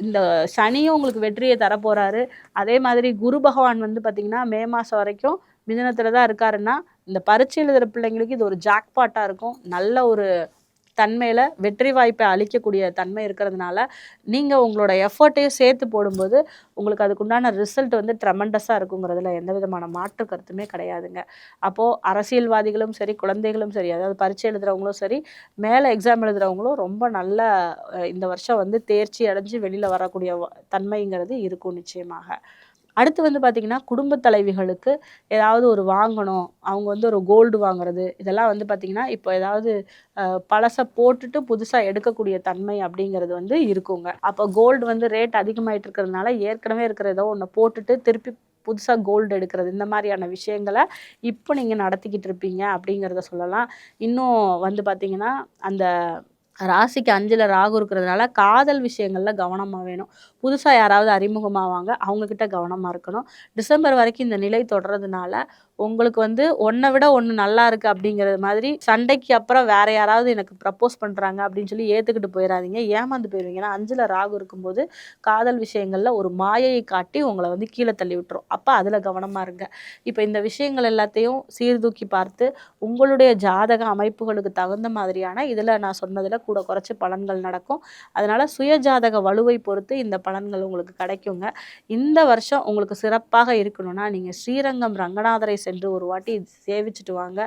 இந்த சனியும் உங்களுக்கு வெற்றியை தரப்போகிறாரு அதே மாதிரி குரு பகவான் வந்து பார்த்தீங்கன்னா மே மாதம் வரைக்கும் மிதனத்தில் தான் இருக்காருன்னா இந்த பரீட்சை எழுதுகிற பிள்ளைங்களுக்கு இது ஒரு ஜாக்பாட்டாக இருக்கும். நல்ல ஒரு தன்மையில் வெற்றி வாய்ப்பை அளிக்கக்கூடிய தன்மை இருக்கிறதுனால நீங்கள் உங்களோட எஃபர்ட்டையும் சேர்த்து போடும்போது உங்களுக்கு அதுக்குண்டான ரிசல்ட் வந்து ட்ரெமண்டஸாக இருக்குங்கிறதுல எந்த விதமான மாற்று கருத்துமே கிடையாதுங்க. அப்போது அரசியல்வாதிகளும் சரி குழந்தைகளும் சரி அதாவது பரீட்சை எழுதுகிறவங்களும் சரி மேலே எக்ஸாம் எழுதுகிறவங்களும் ரொம்ப நல்ல இந்த வருஷம் வந்து தேர்ச்சி அடைஞ்சு வெளியில் வரக்கூடிய தன்மைங்கிறது இருக்கும் நிச்சயமாக. அடுத்து வந்து பார்த்திங்கன்னா குடும்ப தலைவிகளுக்கு ஏதாவது ஒரு வாங்கணும். அவங்க வந்து ஒரு கோல்டு வாங்குறது. இதெல்லாம் வந்து பார்த்திங்கன்னா இப்போ ஏதாவது பழசை போட்டுட்டு புதுசாக எடுக்கக்கூடிய தன்மை அப்படிங்கிறது வந்து இருக்குங்க. அப்போ கோல்டு வந்து ரேட் அதிகமாயிட்டு இருக்கிறதுனால ஏற்கனவே இருக்கிற ஏதோ ஒன்று போட்டுட்டு திருப்பி புதுசாக கோல்டு எடுக்கிறது. இந்த மாதிரியான விஷயங்களை இப்போ நீங்கள் நடத்திக்கிட்டு இருப்பீங்க அப்படிங்கிறத சொல்லலாம். இன்னும் வந்து பார்த்திங்கன்னா அந்த ராசிக்கு அஞ்சில் ராகு இருக்கிறதுனால காதல் விஷயங்களில் கவனமாக வேணும். புதுசாக யாராவது அறிமுகமாவாங்க அவங்கக்கிட்ட கவனமாக இருக்கணும். டிசம்பர் வரைக்கும் இந்த நிலை தொடர்றதுனால உங்களுக்கு வந்து ஒன்றை விட ஒன்று நல்லா இருக்கு அப்படிங்கிறது மாதிரி சண்டைக்கு அப்புறம் வேற யாராவது எனக்கு ப்ரப்போஸ் பண்ணுறாங்க அப்படின்னு சொல்லி ஏற்றுக்கிட்டு போயிடாதீங்க ஏமாந்து போயிடுவீங்க ஏன்னா அஞ்சில் ராகு இருக்கும்போது காதல் விஷயங்களில் ஒரு மாயையை காட்டி உங்களை வந்து கீழே தள்ளி விட்டுரும். அப்போ அதில் கவனமாக இருங்க. இப்போ இந்த விஷயங்கள் எல்லாத்தையும் சீர்தூக்கி பார்த்து உங்களுடைய ஜாதக அமைப்புகளுக்கு தகுந்த மாதிரியான இதில் நான் சொன்னதில் கூட குறைச்சி பலன்கள் நடக்கும். அதனால் சுயஜாதக வலுவை பொறுத்து இந்த பலன்கள் உங்களுக்கு கிடைக்குங்க. இந்த வருஷம் உங்களுக்கு சிறப்பாக இருக்கணும்னா நீங்கள் ஸ்ரீரங்கம் ரங்கநாதரை சென்று ஒரு வாட்டி சேவிச்சுட்டு வாங்க.